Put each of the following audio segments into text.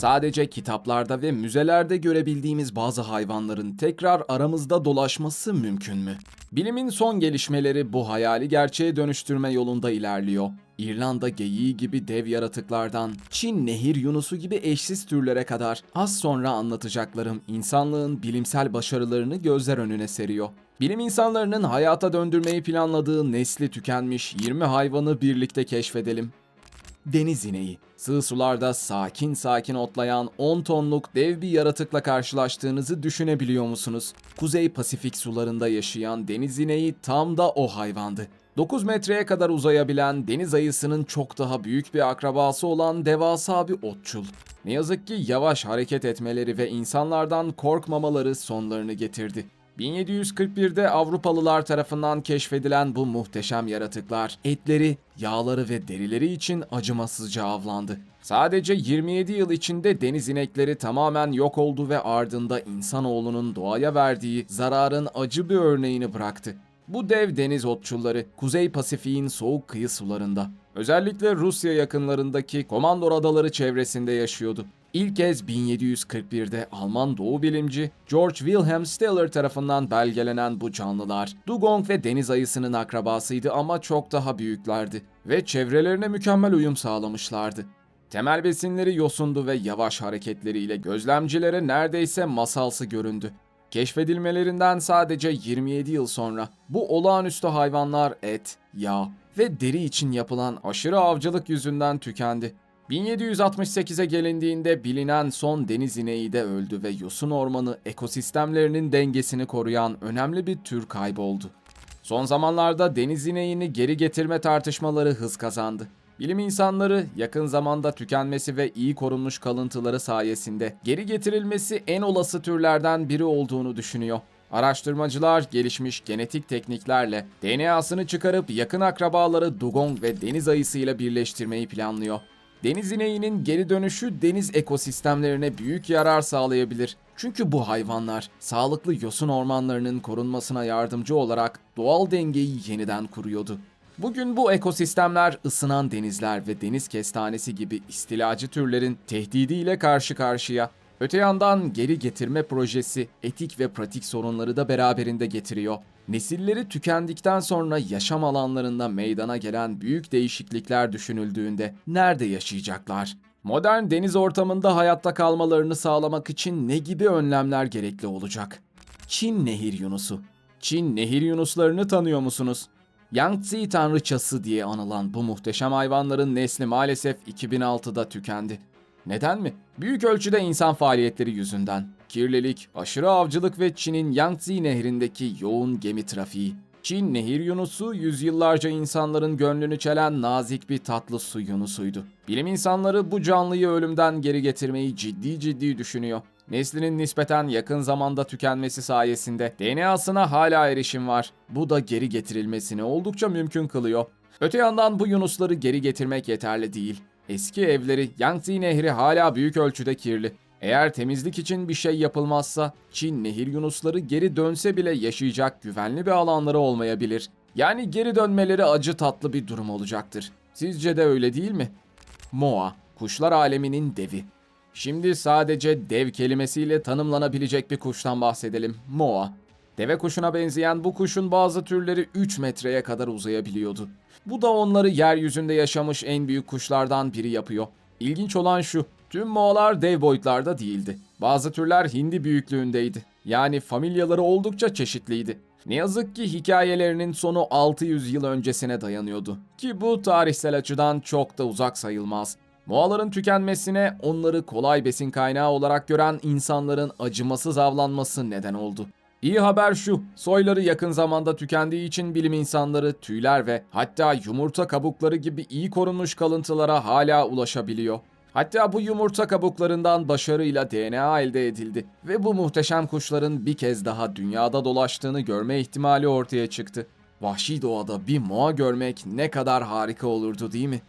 Sadece kitaplarda ve müzelerde görebildiğimiz bazı hayvanların tekrar aramızda dolaşması mümkün mü? Bilimin son gelişmeleri bu hayali gerçeğe dönüştürme yolunda ilerliyor. İrlanda geyiği gibi dev yaratıklardan, Çin nehir yunusu gibi eşsiz türlere kadar az sonra anlatacaklarım insanlığın bilimsel başarılarını gözler önüne seriyor. Bilim insanlarının hayata döndürmeyi planladığı nesli tükenmiş 20 hayvanı birlikte keşfedelim. Deniz ineği. Sığ sularda sakin sakin otlayan 10 tonluk dev bir yaratıkla karşılaştığınızı düşünebiliyor musunuz? Kuzey Pasifik sularında yaşayan deniz ineği tam da o hayvandı. 9 metreye kadar uzayabilen deniz ayısının çok daha büyük bir akrabası olan devasa bir otçul. Ne yazık ki yavaş hareket etmeleri ve insanlardan korkmamaları sonlarını getirdi. 1741'de Avrupalılar tarafından keşfedilen bu muhteşem yaratıklar etleri, yağları ve derileri için acımasızca avlandı. Sadece 27 yıl içinde deniz inekleri tamamen yok oldu ve ardında insanoğlunun doğaya verdiği zararın acı bir örneğini bıraktı. Bu dev deniz otçulları Kuzey Pasifik'in soğuk kıyı sularında, özellikle Rusya yakınlarındaki Komandor Adaları çevresinde yaşıyordu. İlk kez 1741'de Alman doğu bilimci George Wilhelm Steller tarafından belgelenen bu canlılar, dugong ve deniz ayısının akrabasıydı ama çok daha büyüklerdi ve çevrelerine mükemmel uyum sağlamışlardı. Temel besinleri yosundu ve yavaş hareketleriyle gözlemcilere neredeyse masalsı göründü. Keşfedilmelerinden sadece 27 yıl sonra bu olağanüstü hayvanlar et, yağ ve deri için yapılan aşırı avcılık yüzünden tükendi. 1768'e gelindiğinde bilinen son deniz ineği de öldü ve yosun ormanı ekosistemlerinin dengesini koruyan önemli bir tür kayboldu. Son zamanlarda deniz ineğini geri getirme tartışmaları hız kazandı. Bilim insanları yakın zamanda tükenmesi ve iyi korunmuş kalıntıları sayesinde geri getirilmesi en olası türlerden biri olduğunu düşünüyor. Araştırmacılar gelişmiş genetik tekniklerle DNA'sını çıkarıp yakın akrabaları dugong ve deniz ayısıyla birleştirmeyi planlıyor. Deniz ineğinin geri dönüşü deniz ekosistemlerine büyük yarar sağlayabilir. Çünkü bu hayvanlar sağlıklı yosun ormanlarının korunmasına yardımcı olarak doğal dengeyi yeniden kuruyordu. Bugün bu ekosistemler ısınan denizler ve deniz kestanesi gibi istilacı türlerin tehdidiyle karşı karşıya. Öte yandan geri getirme projesi etik ve pratik sorunları da beraberinde getiriyor. Nesilleri tükendikten sonra yaşam alanlarında meydana gelen büyük değişiklikler düşünüldüğünde nerede yaşayacaklar? Modern deniz ortamında hayatta kalmalarını sağlamak için ne gibi önlemler gerekli olacak? Çin Nehir Yunusu Çin Nehir Yunuslarını tanıyor musunuz? Yangtze tanrıçası diye anılan bu muhteşem hayvanların nesli maalesef 2006'da tükendi. Neden mi? Büyük ölçüde insan faaliyetleri yüzünden. Kirlilik, aşırı avcılık ve Çin'in Yangtze nehrindeki yoğun gemi trafiği. Çin nehir yunusu yüzyıllarca insanların gönlünü çelen nazik bir tatlı su yunusuydu. Bilim insanları bu canlıyı ölümden geri getirmeyi ciddi ciddi düşünüyor. Neslinin nispeten yakın zamanda tükenmesi sayesinde DNA'sına hala erişim var. Bu da geri getirilmesini oldukça mümkün kılıyor. Öte yandan bu yunusları geri getirmek yeterli değil. Eski evleri Yangtze Nehri hala büyük ölçüde kirli. Eğer temizlik için bir şey yapılmazsa Çin nehir yunusları geri dönse bile yaşayacak güvenli bir alanları olmayabilir. Yani geri dönmeleri acı tatlı bir durum olacaktır. Sizce de öyle değil mi? Moa, kuşlar aleminin devi. Şimdi sadece dev kelimesiyle tanımlanabilecek bir kuştan bahsedelim. Moa. Deve kuşuna benzeyen bu kuşun bazı türleri 3 metreye kadar uzayabiliyordu. Bu da onları yeryüzünde yaşamış en büyük kuşlardan biri yapıyor. İlginç olan şu, tüm moalar dev boyutlarda değildi. Bazı türler hindi büyüklüğündeydi. Yani familyaları oldukça çeşitliydi. Ne yazık ki hikayelerinin sonu 600 yıl öncesine dayanıyordu. Ki bu tarihsel açıdan çok da uzak sayılmaz. Moaların tükenmesine onları kolay besin kaynağı olarak gören insanların acımasız avlanması neden oldu. İyi haber şu, soyları yakın zamanda tükendiği için bilim insanları tüyler ve hatta yumurta kabukları gibi iyi korunmuş kalıntılara hala ulaşabiliyor. Hatta bu yumurta kabuklarından başarıyla DNA elde edildi ve bu muhteşem kuşların bir kez daha dünyada dolaştığını görme ihtimali ortaya çıktı. Vahşi doğada bir moa görmek ne kadar harika olurdu değil mi?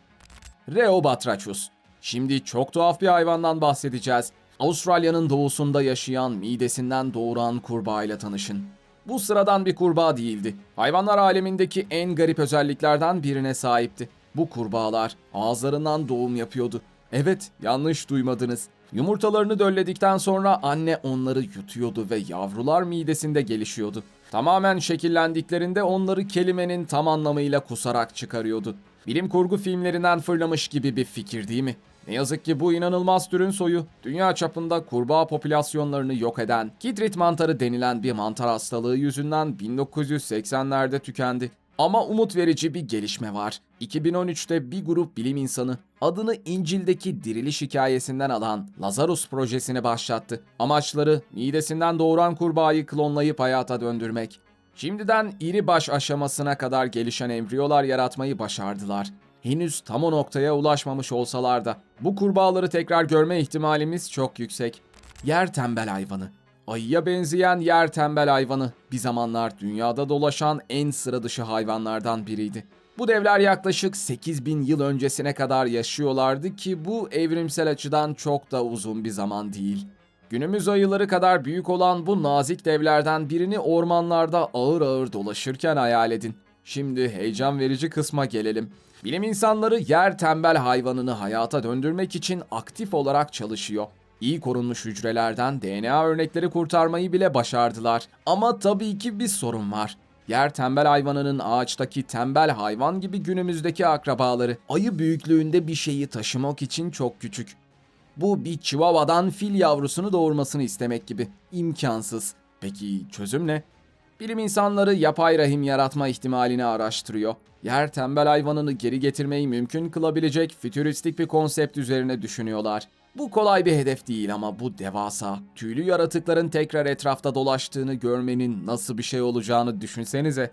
Reobatrachus. Şimdi çok tuhaf bir hayvandan bahsedeceğiz. Avustralya'nın doğusunda yaşayan midesinden doğuran kurbağa ile tanışın. Bu sıradan bir kurbağa değildi. Hayvanlar alemindeki en garip özelliklerden birine sahipti. Bu kurbağalar ağızlarından doğum yapıyordu. Evet, yanlış duymadınız. Yumurtalarını dölledikten sonra anne onları yutuyordu ve yavrular midesinde gelişiyordu. Tamamen şekillendiklerinde onları kelimenin tam anlamıyla kusarak çıkarıyordu. Bilim kurgu filmlerinden fırlamış gibi bir fikir değil mi? Ne yazık ki bu inanılmaz türün soyu dünya çapında kurbağa popülasyonlarını yok eden kidrit mantarı denilen bir mantar hastalığı yüzünden 1980'lerde tükendi. Ama umut verici bir gelişme var. 2013'te bir grup bilim insanı adını İncil'deki diriliş hikayesinden alan Lazarus projesini başlattı. Amaçları midesinden doğuran kurbağayı klonlayıp hayata döndürmek. Şimdiden iri baş aşamasına kadar gelişen embriyolar yaratmayı başardılar. Henüz tam o noktaya ulaşmamış olsalar da bu kurbağaları tekrar görme ihtimalimiz çok yüksek. Yer tembel hayvanı. Ayıya benzeyen yer tembel hayvanı bir zamanlar dünyada dolaşan en sıra dışı hayvanlardan biriydi. Bu devler yaklaşık 8000 yıl öncesine kadar yaşıyorlardı ki bu evrimsel açıdan çok da uzun bir zaman değil. Günümüz ayıları kadar büyük olan bu nazik devlerden birini ormanlarda ağır ağır dolaşırken hayal edin. Şimdi heyecan verici kısma gelelim. Bilim insanları yer tembel hayvanını hayata döndürmek için aktif olarak çalışıyor. İyi korunmuş hücrelerden DNA örnekleri kurtarmayı bile başardılar. Ama tabii ki bir sorun var. Yer tembel hayvanının ağaçtaki tembel hayvan gibi günümüzdeki akrabaları ayı büyüklüğünde bir şeyi taşımak için çok küçük. Bu bir çivavadan fil yavrusunu doğurmasını istemek gibi. İmkansız. Peki çözüm ne? Bilim insanları yapay rahim yaratma ihtimalini araştırıyor. Yer tembel hayvanını geri getirmeyi mümkün kılabilecek fütüristik bir konsept üzerine düşünüyorlar. Bu kolay bir hedef değil ama bu devasa, tüylü yaratıkların tekrar etrafta dolaştığını görmenin nasıl bir şey olacağını düşünsenize.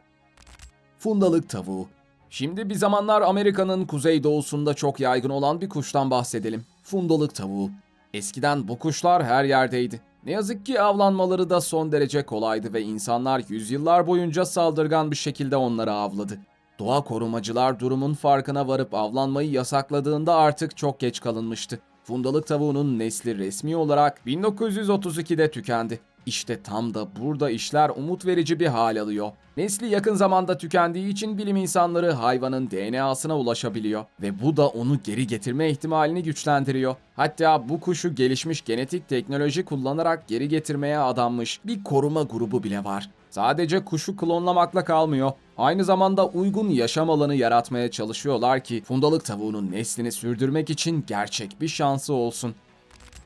Fundalık tavuğu. Şimdi bir zamanlar Amerika'nın kuzeydoğusunda çok yaygın olan bir kuştan bahsedelim. Fundalık tavuğu. Eskiden bu kuşlar her yerdeydi. Ne yazık ki avlanmaları da son derece kolaydı ve insanlar yüzyıllar boyunca saldırgan bir şekilde onları avladı. Doğa korumacılar durumun farkına varıp avlanmayı yasakladığında artık çok geç kalınmıştı. Fundalık tavuğunun nesli resmi olarak 1932'de tükendi. İşte tam da burada işler umut verici bir hal alıyor. Nesli yakın zamanda tükendiği için bilim insanları hayvanın DNA'sına ulaşabiliyor ve bu da onu geri getirme ihtimalini güçlendiriyor. Hatta bu kuşu gelişmiş genetik teknoloji kullanarak geri getirmeye adanmış bir koruma grubu bile var. Sadece kuşu klonlamakla kalmıyor. Aynı zamanda uygun yaşam alanı yaratmaya çalışıyorlar ki fundalık tavuğunun neslini sürdürmek için gerçek bir şansı olsun.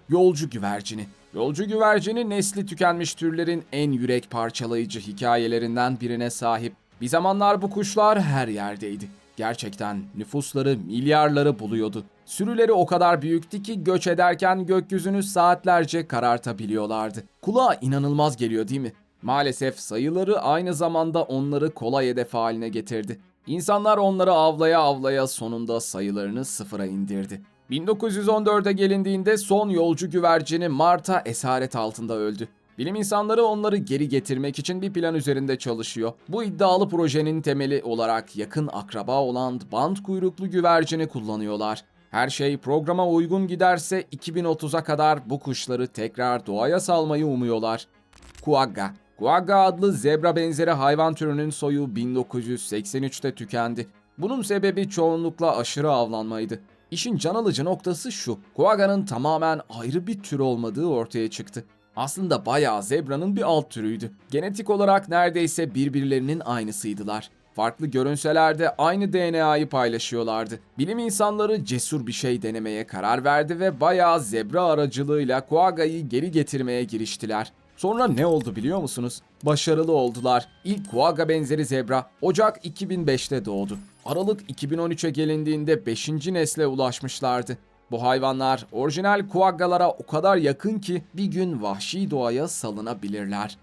Yolcu güvercini. Yolcu güvercini nesli tükenmiş türlerin en yürek parçalayıcı hikayelerinden birine sahip. Bir zamanlar bu kuşlar her yerdeydi. Gerçekten nüfusları milyarları buluyordu. Sürüleri o kadar büyüktü ki göç ederken gökyüzünü saatlerce karartabiliyorlardı. Kulağa inanılmaz geliyor değil mi? Maalesef sayıları aynı zamanda onları kolay hedef haline getirdi. İnsanlar onları avlaya avlaya sonunda sayılarını sıfıra indirdi. 1914'e gelindiğinde son yolcu güvercini Marta esaret altında öldü. Bilim insanları onları geri getirmek için bir plan üzerinde çalışıyor. Bu iddialı projenin temeli olarak yakın akraba olan bant kuyruklu güvercini kullanıyorlar. Her şey programa uygun giderse 2030'a kadar bu kuşları tekrar doğaya salmayı umuyorlar. Kuagga Quagga adlı zebra benzeri hayvan türünün soyu 1983'te tükendi. Bunun sebebi çoğunlukla aşırı avlanmaydı. İşin can alıcı noktası şu. Quagga'nın tamamen ayrı bir tür olmadığı ortaya çıktı. Aslında bayağı zebranın bir alt türüydü. Genetik olarak neredeyse birbirlerinin aynısıydılar. Farklı görünselerde aynı DNA'yı paylaşıyorlardı. Bilim insanları cesur bir şey denemeye karar verdi ve bayağı zebra aracılığıyla Quagga'yı geri getirmeye giriştiler. Sonra ne oldu biliyor musunuz? Başarılı oldular. İlk Quagga benzeri zebra Ocak 2005'te doğdu. Aralık 2013'e gelindiğinde 5. nesle ulaşmışlardı. Bu hayvanlar orijinal Quagga'lara o kadar yakın ki bir gün vahşi doğaya salınabilirler.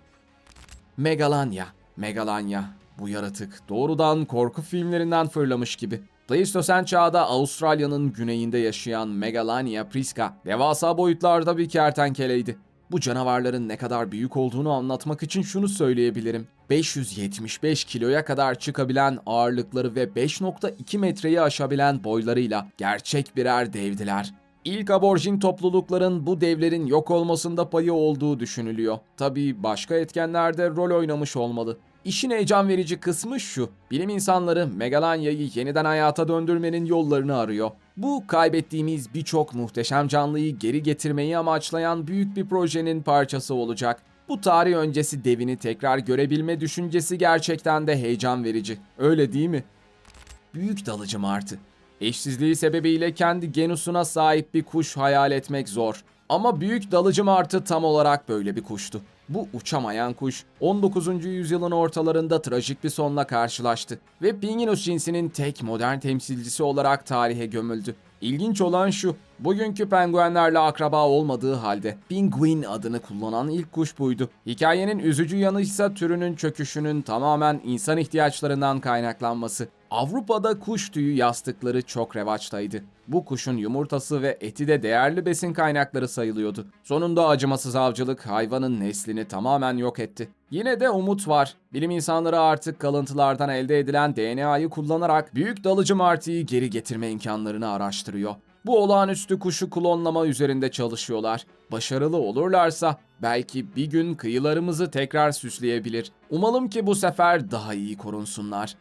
Megalanya, Megalanya. Bu yaratık doğrudan korku filmlerinden fırlamış gibi. Pleistosen çağda Avustralya'nın güneyinde yaşayan Megalania prisca devasa boyutlarda bir kertenkeleydi. Bu canavarların ne kadar büyük olduğunu anlatmak için şunu söyleyebilirim. 575 kiloya kadar çıkabilen ağırlıkları ve 5.2 metreyi aşabilen boylarıyla gerçek birer devdiler. İlk aborjin toplulukların bu devlerin yok olmasında payı olduğu düşünülüyor. Tabii başka etkenler de rol oynamış olmalı. İşin heyecan verici kısmı şu. Bilim insanları Megalanya'yı yeniden hayata döndürmenin yollarını arıyor. Bu kaybettiğimiz birçok muhteşem canlıyı geri getirmeyi amaçlayan büyük bir projenin parçası olacak. Bu tarih öncesi devini tekrar görebilme düşüncesi gerçekten de heyecan verici. Öyle değil mi? Büyük dalıcı martı. Eşsizliği sebebiyle kendi genusuna sahip bir kuş hayal etmek zor. Ama büyük dalıcı martı tam olarak böyle bir kuştu. Bu uçamayan kuş 19. yüzyılın ortalarında trajik bir sonla karşılaştı ve Pinginus cinsinin tek modern temsilcisi olarak tarihe gömüldü. İlginç olan şu, bugünkü penguenlerle akraba olmadığı halde Penguin adını kullanan ilk kuş buydu. Hikayenin üzücü yanı ise türünün çöküşünün tamamen insan ihtiyaçlarından kaynaklanması. Avrupa'da kuş tüyü yastıkları çok revaçtaydı. Bu kuşun yumurtası ve eti de değerli besin kaynakları sayılıyordu. Sonunda acımasız avcılık hayvanın neslini tamamen yok etti. Yine de umut var. Bilim insanları artık kalıntılardan elde edilen DNA'yı kullanarak büyük dalıcı martıyı geri getirme imkanlarını araştırıyor. Bu olağanüstü kuşu klonlama üzerinde çalışıyorlar. Başarılı olurlarsa belki bir gün kıyılarımızı tekrar süsleyebilir. Umalım ki bu sefer daha iyi korunsunlar.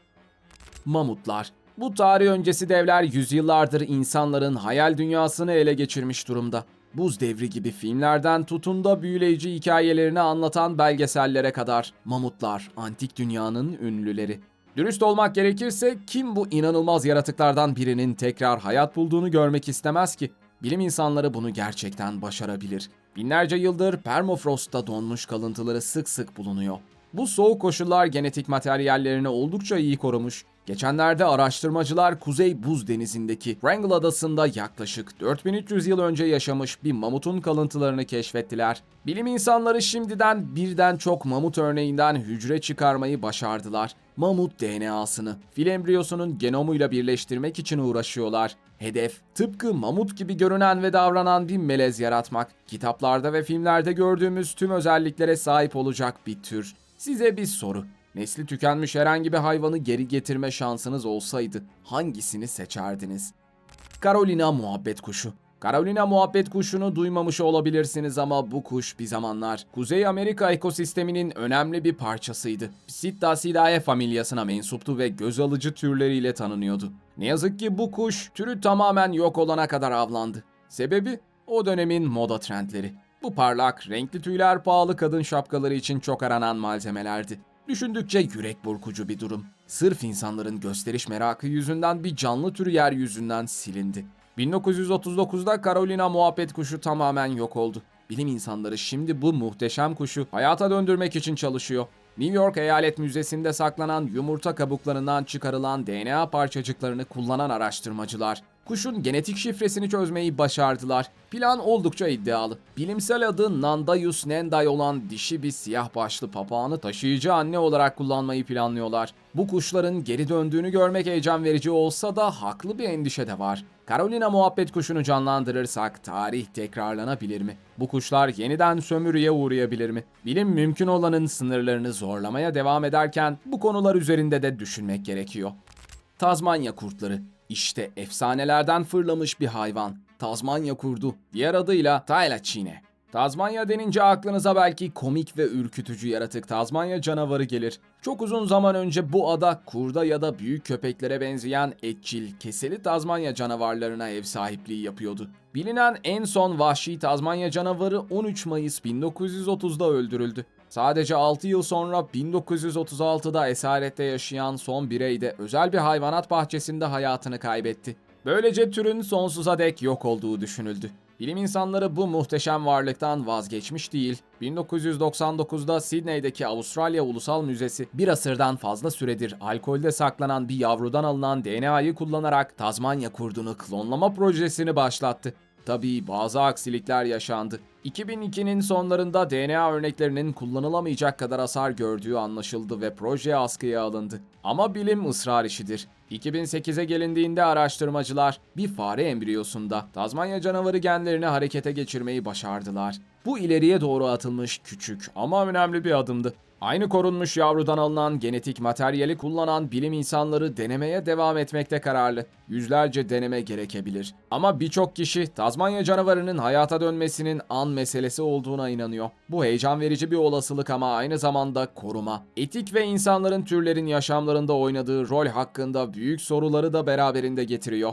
Mamutlar. Bu tarih öncesi devler yüzyıllardır insanların hayal dünyasını ele geçirmiş durumda. Buz devri gibi filmlerden tutun da büyüleyici hikayelerini anlatan belgesellere kadar mamutlar antik dünyanın ünlüleri. Dürüst olmak gerekirse kim bu inanılmaz yaratıklardan birinin tekrar hayat bulduğunu görmek istemez ki? Bilim insanları bunu gerçekten başarabilir. Binlerce yıldır permafrostta donmuş kalıntıları sık sık bulunuyor. Bu soğuk koşullar genetik materyallerini oldukça iyi korumuş. Geçenlerde araştırmacılar Kuzey Buz Denizi'ndeki Wrangell Adası'nda yaklaşık 4300 yıl önce yaşamış bir mamutun kalıntılarını keşfettiler. Bilim insanları şimdiden birden çok mamut örneğinden hücre çıkarmayı başardılar. Mamut DNA'sını fil embriyosunun genomuyla birleştirmek için uğraşıyorlar. Hedef, tıpkı mamut gibi görünen ve davranan bir melez yaratmak. Kitaplarda ve filmlerde gördüğümüz tüm özelliklere sahip olacak bir tür. Size bir soru. Nesli tükenmiş herhangi bir hayvanı geri getirme şansınız olsaydı hangisini seçerdiniz? Carolina muhabbet kuşu. Carolina muhabbet kuşunu duymamış olabilirsiniz ama bu kuş bir zamanlar Kuzey Amerika ekosisteminin önemli bir parçasıydı. Psittacidae familyasına mensuptu ve göz alıcı türleriyle tanınıyordu. Ne yazık ki bu kuş türü tamamen yok olana kadar avlandı. Sebebi o dönemin moda trendleri. Bu parlak, renkli tüyler pahalı kadın şapkaları için çok aranan malzemelerdi. Düşündükçe yürek burkucu bir durum. Sırf insanların gösteriş merakı yüzünden bir canlı türü yeryüzünden silindi. 1939'da Carolina muhabbet kuşu tamamen yok oldu. Bilim insanları şimdi bu muhteşem kuşu hayata döndürmek için çalışıyor. New York Eyalet Müzesi'nde saklanan yumurta kabuklarından çıkarılan DNA parçacıklarını kullanan araştırmacılar kuşun genetik şifresini çözmeyi başardılar. Plan oldukça iddialı. Bilimsel adı Nandayus nenday olan dişi bir siyah başlı papağanı taşıyıcı anne olarak kullanmayı planlıyorlar. Bu kuşların geri döndüğünü görmek heyecan verici olsa da haklı bir endişe de var. Carolina muhabbet kuşunu canlandırırsak tarih tekrarlanabilir mi? Bu kuşlar yeniden sömürüye uğrayabilir mi? Bilim mümkün olanın sınırlarını zorlamaya devam ederken bu konular üzerinde de düşünmek gerekiyor. Tazmanya kurtları. İşte efsanelerden fırlamış bir hayvan. Tazmanya kurdu. Diğer adıyla Taylacine. Tazmanya denince aklınıza belki komik ve ürkütücü yaratık Tazmanya canavarı gelir. Çok uzun zaman önce bu ada kurda ya da büyük köpeklere benzeyen etçil, keseli Tazmanya canavarlarına ev sahipliği yapıyordu. Bilinen en son vahşi Tazmanya canavarı 13 Mayıs 1930'da öldürüldü. Sadece 6 yıl sonra 1936'da esarette yaşayan son birey de özel bir hayvanat bahçesinde hayatını kaybetti. Böylece türün sonsuza dek yok olduğu düşünüldü. Bilim insanları bu muhteşem varlıktan vazgeçmiş değil. 1999'da Sydney'deki Avustralya Ulusal Müzesi bir asırdan fazla süredir alkolde saklanan bir yavrudan alınan DNA'yı kullanarak Tazmanya kurdunu klonlama projesini başlattı. Tabii bazı aksilikler yaşandı. 2002'nin sonlarında DNA örneklerinin kullanılamayacak kadar hasar gördüğü anlaşıldı ve proje askıya alındı. Ama bilim ısrar işidir. 2008'e gelindiğinde araştırmacılar bir fare embriyosunda Tazmanya canavarı genlerini harekete geçirmeyi başardılar. Bu ileriye doğru atılmış küçük ama önemli bir adımdı. Aynı korunmuş yavrudan alınan genetik materyali kullanan bilim insanları denemeye devam etmekte kararlı. Yüzlerce deneme gerekebilir. Ama birçok kişi Tazmanya canavarının hayata dönmesinin an meselesi olduğuna inanıyor. Bu heyecan verici bir olasılık ama aynı zamanda koruma. Etik ve insanların türlerin yaşamlarında oynadığı rol hakkında büyük soruları da beraberinde getiriyor.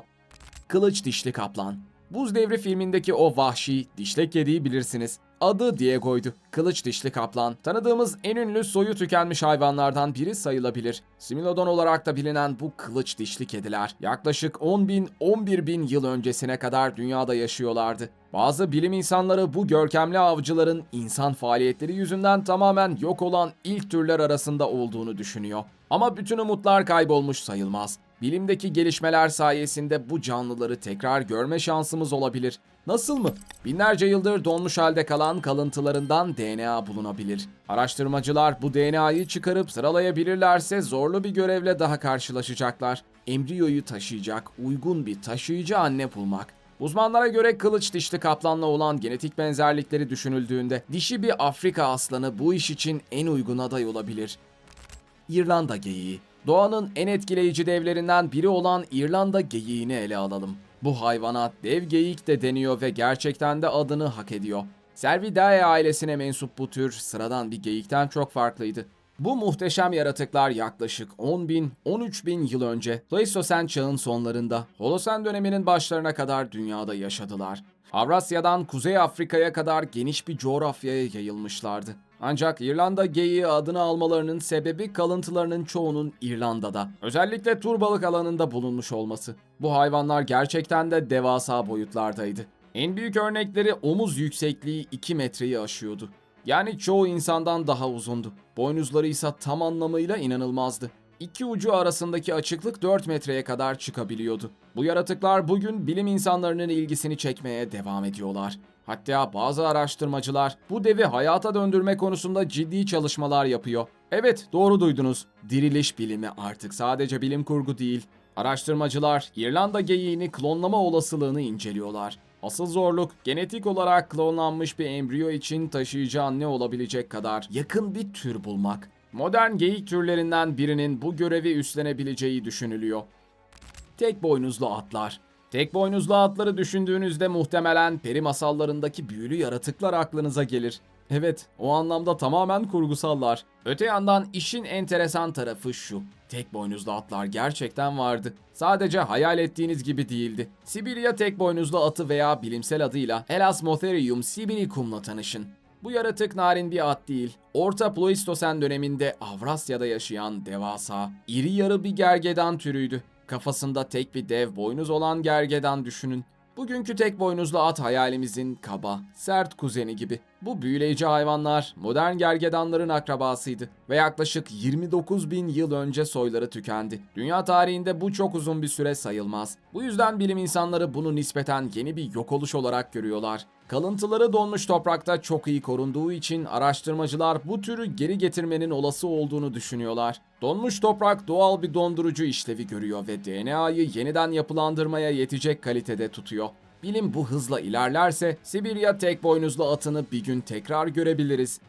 Kılıç Dişli Kaplan. Buz Devri filmindeki o vahşi, dişlek kediyi bilirsiniz. Adı Diego'ydu. Kılıç dişli kaplan. Tanıdığımız en ünlü soyu tükenmiş hayvanlardan biri sayılabilir. Similodon olarak da bilinen bu kılıç dişli kediler yaklaşık 10 bin, 11 bin yıl öncesine kadar dünyada yaşıyorlardı. Bazı bilim insanları bu görkemli avcıların insan faaliyetleri yüzünden tamamen yok olan ilk türler arasında olduğunu düşünüyor. Ama bütün umutlar kaybolmuş sayılmaz. Bilimdeki gelişmeler sayesinde bu canlıları tekrar görme şansımız olabilir. Nasıl mı? Binlerce yıldır donmuş halde kalan kalıntılarından DNA bulunabilir. Araştırmacılar bu DNA'yı çıkarıp sıralayabilirlerse zorlu bir görevle daha karşılaşacaklar. Embriyoyu taşıyacak uygun bir taşıyıcı anne bulmak. Uzmanlara göre kılıç dişli kaplanla olan genetik benzerlikleri düşünüldüğünde dişi bir Afrika aslanı bu iş için en uygun aday olabilir. İrlanda geyiği. Doğanın en etkileyici devlerinden biri olan İrlanda geyiğini ele alalım. Bu hayvana dev geyik de deniyor ve gerçekten de adını hak ediyor. Cervidae ailesine mensup bu tür sıradan bir geyikten çok farklıydı. Bu muhteşem yaratıklar yaklaşık 10 bin, 13 bin yıl önce Pleistosen çağın sonlarında Holosen döneminin başlarına kadar dünyada yaşadılar. Avrasya'dan Kuzey Afrika'ya kadar geniş bir coğrafyaya yayılmışlardı. Ancak İrlanda geyiği adını almalarının sebebi kalıntılarının çoğunun İrlanda'da, özellikle turbalık alanında bulunmuş olması. Bu hayvanlar gerçekten de devasa boyutlardaydı. En büyük örnekleri omuz yüksekliği 2 metreyi aşıyordu. Yani çoğu insandan daha uzundu. Boynuzları ise tam anlamıyla inanılmazdı. İki ucu arasındaki açıklık 4 metreye kadar çıkabiliyordu. Bu yaratıklar bugün bilim insanlarının ilgisini çekmeye devam ediyorlar. Hatta bazı araştırmacılar bu devi hayata döndürme konusunda ciddi çalışmalar yapıyor. Evet, doğru duydunuz. Diriliş bilimi artık sadece bilim kurgu değil. Araştırmacılar İrlanda geyiğini klonlama olasılığını inceliyorlar. Asıl zorluk genetik olarak klonlanmış bir embriyo için taşıyıcı anne olabilecek kadar yakın bir tür bulmak. Modern geyik türlerinden birinin bu görevi üstlenebileceği düşünülüyor. Tek boynuzlu atlar. Tek boynuzlu atları düşündüğünüzde muhtemelen peri masallarındaki büyülü yaratıklar aklınıza gelir. Evet, o anlamda tamamen kurgusallar. Öte yandan işin enteresan tarafı şu. Tek boynuzlu atlar gerçekten vardı. Sadece hayal ettiğiniz gibi değildi. Sibirya tek boynuzlu atı veya bilimsel adıyla Elasmotherium sibiricum'la tanışın. Bu yaratık narin bir at değil. Orta Pleistosen döneminde Avrasya'da yaşayan devasa, iri yarı bir gergedan türüydü. Kafasında tek bir dev boynuz olan gergedan düşünün. Bugünkü tek boynuzlu at hayalimizin kaba, sert kuzeni gibi. Bu büyüleyici hayvanlar modern gergedanların akrabasıydı ve yaklaşık 29 bin yıl önce soyları tükendi. Dünya tarihinde bu çok uzun bir süre sayılmaz. Bu yüzden bilim insanları bunu nispeten yeni bir yok oluş olarak görüyorlar. Kalıntıları donmuş toprakta çok iyi korunduğu için araştırmacılar bu türü geri getirmenin olası olduğunu düşünüyorlar. Donmuş toprak doğal bir dondurucu işlevi görüyor ve DNA'yı yeniden yapılandırmaya yetecek kalitede tutuyor. Bilim bu hızla ilerlerse Sibirya tek boynuzlu atını bir gün tekrar görebiliriz.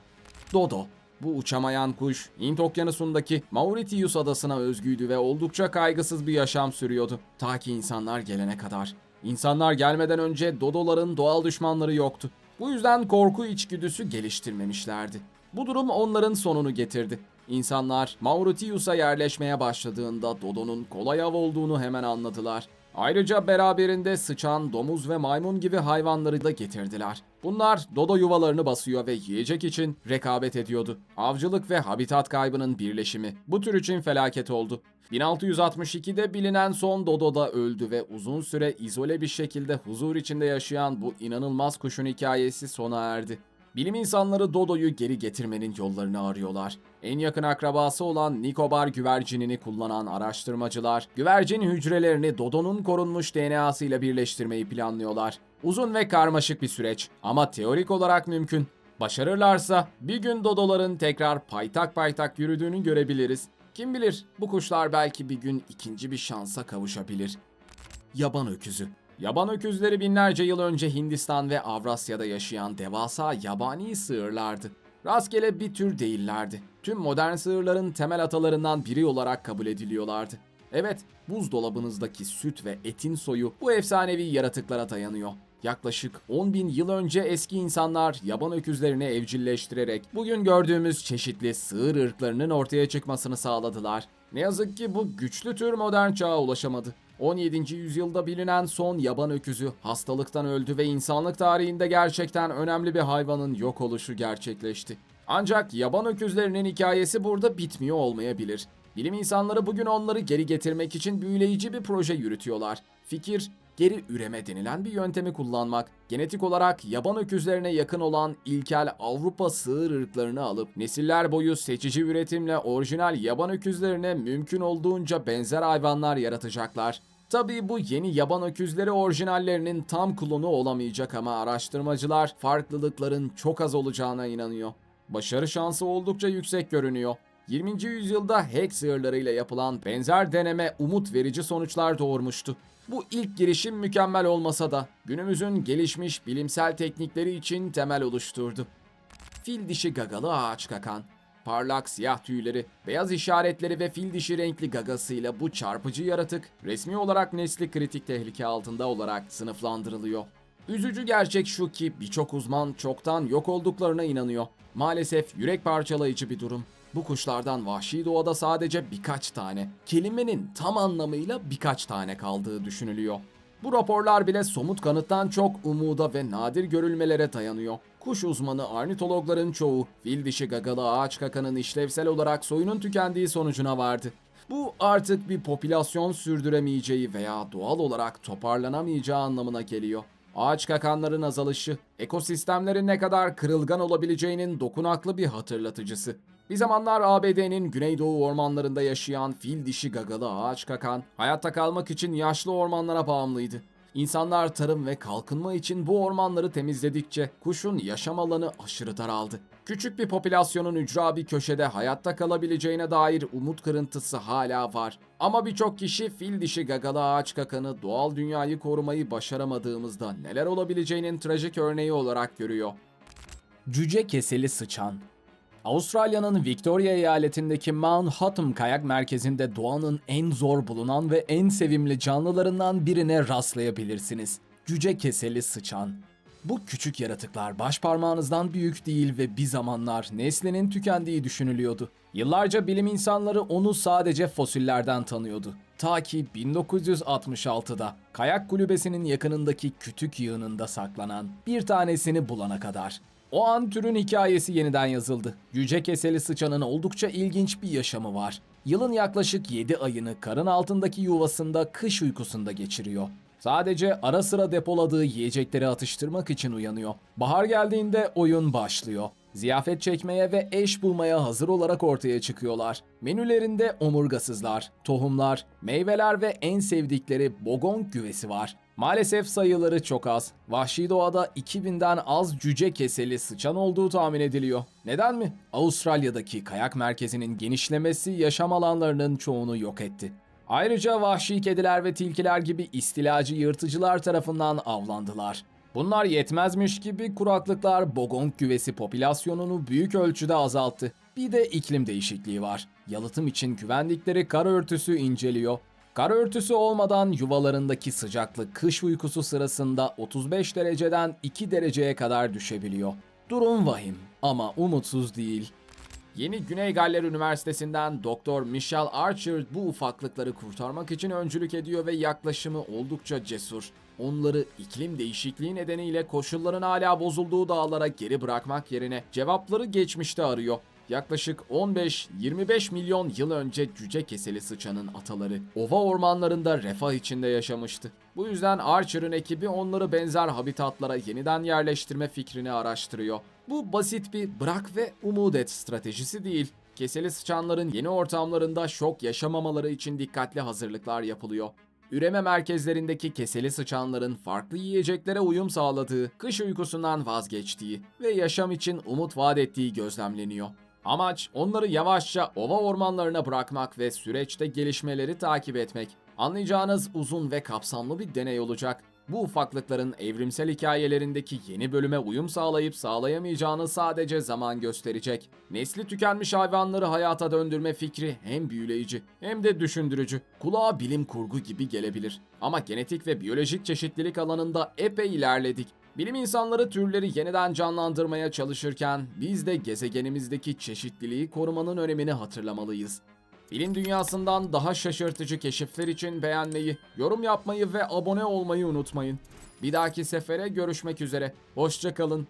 Dodo. Bu uçamayan kuş, Hint okyanusundaki Mauritius adasına özgüydü ve oldukça kaygısız bir yaşam sürüyordu. Ta ki insanlar gelene kadar. İnsanlar gelmeden önce dodoların doğal düşmanları yoktu. Bu yüzden korku içgüdüsü geliştirmemişlerdi. Bu durum onların sonunu getirdi. İnsanlar Mauritius'a yerleşmeye başladığında Dodo'nun kolay av olduğunu hemen anladılar. Ayrıca beraberinde sıçan, domuz ve maymun gibi hayvanları da getirdiler. Bunlar dodo yuvalarını basıyor ve yiyecek için rekabet ediyordu. Avcılık ve habitat kaybının birleşimi bu tür için felaket oldu. 1662'de bilinen son dodo da öldü ve uzun süre izole bir şekilde huzur içinde yaşayan bu inanılmaz kuşun hikayesi sona erdi. Bilim insanları Dodo'yu geri getirmenin yollarını arıyorlar. En yakın akrabası olan Nikobar güvercinini kullanan araştırmacılar, güvercin hücrelerini Dodo'nun korunmuş DNA'sıyla birleştirmeyi planlıyorlar. Uzun ve karmaşık bir süreç ama teorik olarak mümkün. Başarırlarsa bir gün Dodo'ların tekrar paytak paytak yürüdüğünü görebiliriz. Kim bilir bu kuşlar belki bir gün ikinci bir şansa kavuşabilir. Yaban öküzü. Yaban öküzleri binlerce yıl önce Hindistan ve Avrasya'da yaşayan devasa yabani sığırlardı. Rastgele bir tür değillerdi. Tüm modern sığırların temel atalarından biri olarak kabul ediliyorlardı. Evet, buzdolabınızdaki süt ve etin soyu bu efsanevi yaratıklara dayanıyor. Yaklaşık 10 bin yıl önce eski insanlar yaban öküzlerini evcilleştirerek bugün gördüğümüz çeşitli sığır ırklarının ortaya çıkmasını sağladılar. Ne yazık ki bu güçlü tür modern çağa ulaşamadı. 17. yüzyılda bilinen son yaban öküzü hastalıktan öldü ve insanlık tarihinde gerçekten önemli bir hayvanın yok oluşu gerçekleşti. Ancak yaban öküzlerinin hikayesi burada bitmiyor olmayabilir. Bilim insanları bugün onları geri getirmek için büyüleyici bir proje yürütüyorlar. Fikir, geri üreme denilen bir yöntemi kullanmak. Genetik olarak yaban öküzlerine yakın olan ilkel Avrupa sığır ırklarını alıp nesiller boyu seçici üretimle orijinal yaban öküzlerine mümkün olduğunca benzer hayvanlar yaratacaklar. Tabii bu yeni yaban öküzleri orijinallerinin tam klonu olamayacak ama araştırmacılar farklılıkların çok az olacağına inanıyor. Başarı şansı oldukça yüksek görünüyor. 20. yüzyılda hack sığırlarıyla yapılan benzer deneme umut verici sonuçlar doğurmuştu. Bu ilk girişim mükemmel olmasa da günümüzün gelişmiş bilimsel teknikleri için temel oluşturdu. Fil dişi gagalı ağaç kakan. Parlak siyah tüyleri, beyaz işaretleri ve fil dişi renkli gagasıyla bu çarpıcı yaratık resmi olarak nesli kritik tehlike altında olarak sınıflandırılıyor. Üzücü gerçek şu ki birçok uzman çoktan yok olduklarına inanıyor. Maalesef yürek parçalayıcı bir durum. Bu kuşlardan vahşi doğada sadece birkaç tane, kelimenin tam anlamıyla birkaç tane kaldığı düşünülüyor. Bu raporlar bile somut kanıttan çok umuda ve nadir görülmelere dayanıyor. Kuş uzmanı ornitologların çoğu fil dişi gagalı ağaç kakanın işlevsel olarak soyunun tükendiği sonucuna vardı. Bu artık bir popülasyon sürdüremeyeceği veya doğal olarak toparlanamayacağı anlamına geliyor. Ağaç kakanların azalışı, ekosistemlerin ne kadar kırılgan olabileceğinin dokunaklı bir hatırlatıcısı. Bir zamanlar ABD'nin güneydoğu ormanlarında yaşayan fil dişi gagalı ağaç kakan, hayatta kalmak için yaşlı ormanlara bağımlıydı. İnsanlar tarım ve kalkınma için bu ormanları temizledikçe kuşun yaşam alanı aşırı daraldı. Küçük bir popülasyonun ücra bir köşede hayatta kalabileceğine dair umut kırıntısı hala var. Ama birçok kişi fil dişi gagalı ağaç kakanı doğal dünyayı korumayı başaramadığımızda neler olabileceğinin trajik örneği olarak görüyor. Cüce keseli sıçan Avustralya'nın Victoria eyaletindeki Mount Hotham kayak merkezinde doğanın en zor bulunan ve en sevimli canlılarından birine rastlayabilirsiniz. Cüce keseli sıçan. Bu küçük yaratıklar baş parmağınızdan büyük değil ve bir zamanlar neslinin tükendiği düşünülüyordu. Yıllarca bilim insanları onu sadece fosillerden tanıyordu. Ta ki 1966'da kayak kulübesinin yakınındaki kütük yığınında saklanan bir tanesini bulana kadar. O an türün hikayesi yeniden yazıldı. Yüce keseli sıçanın oldukça ilginç bir yaşamı var. Yılın yaklaşık 7 ayını karın altındaki yuvasında kış uykusunda geçiriyor. Sadece ara sıra depoladığı yiyecekleri atıştırmak için uyanıyor. Bahar geldiğinde oyun başlıyor. Ziyafet çekmeye ve eş bulmaya hazır olarak ortaya çıkıyorlar. Menülerinde omurgasızlar, tohumlar, meyveler ve en sevdikleri bogon güvesi var. Maalesef sayıları çok az. Vahşi doğada 2000'den az cüce keseli sıçan olduğu tahmin ediliyor. Neden mi? Avustralya'daki kayak merkezinin genişlemesi yaşam alanlarının çoğunu yok etti. Ayrıca vahşi kediler ve tilkiler gibi istilacı yırtıcılar tarafından avlandılar. Bunlar yetmezmiş gibi kuraklıklar bogonk güvesi popülasyonunu büyük ölçüde azalttı. Bir de iklim değişikliği var. Yalıtım için güvendikleri kar örtüsü inceliyor. Kar örtüsü olmadan yuvalarındaki sıcaklık kış uykusu sırasında 35 dereceden 2 dereceye kadar düşebiliyor. Durum vahim ama umutsuz değil. Yeni Güney Galler Üniversitesi'nden Doktor Michelle Archer bu ufaklıkları kurtarmak için öncülük ediyor ve yaklaşımı oldukça cesur. Onları iklim değişikliği nedeniyle koşulların hala bozulduğu dağlara geri bırakmak yerine cevapları geçmişte arıyor. Yaklaşık 15-25 milyon yıl önce cüce keseli sıçanın ataları ova ormanlarında refah içinde yaşamıştı. Bu yüzden Archer'ın ekibi onları benzer habitatlara yeniden yerleştirme fikrini araştırıyor. Bu basit bir bırak ve umut et stratejisi değil. Keseli sıçanların yeni ortamlarında şok yaşamamaları için dikkatli hazırlıklar yapılıyor. Üreme merkezlerindeki keseli sıçanların farklı yiyeceklere uyum sağladığı, kış uykusundan vazgeçtiği ve yaşam için umut vaat ettiği gözlemleniyor. Amaç onları yavaşça ova ormanlarına bırakmak ve süreçte gelişmeleri takip etmek. Anlayacağınız uzun ve kapsamlı bir deney olacak. Bu ufaklıkların evrimsel hikayelerindeki yeni bölüme uyum sağlayıp sağlayamayacağını sadece zaman gösterecek. Nesli tükenmiş hayvanları hayata döndürme fikri hem büyüleyici hem de düşündürücü. Kulağa bilim kurgu gibi gelebilir. Ama genetik ve biyolojik çeşitlilik alanında epey ilerledik. Bilim insanları türleri yeniden canlandırmaya çalışırken biz de gezegenimizdeki çeşitliliği korumanın önemini hatırlamalıyız. Bilim dünyasından daha şaşırtıcı keşifler için beğenmeyi, yorum yapmayı ve abone olmayı unutmayın. Bir dahaki sefere görüşmek üzere. Hoşçakalın.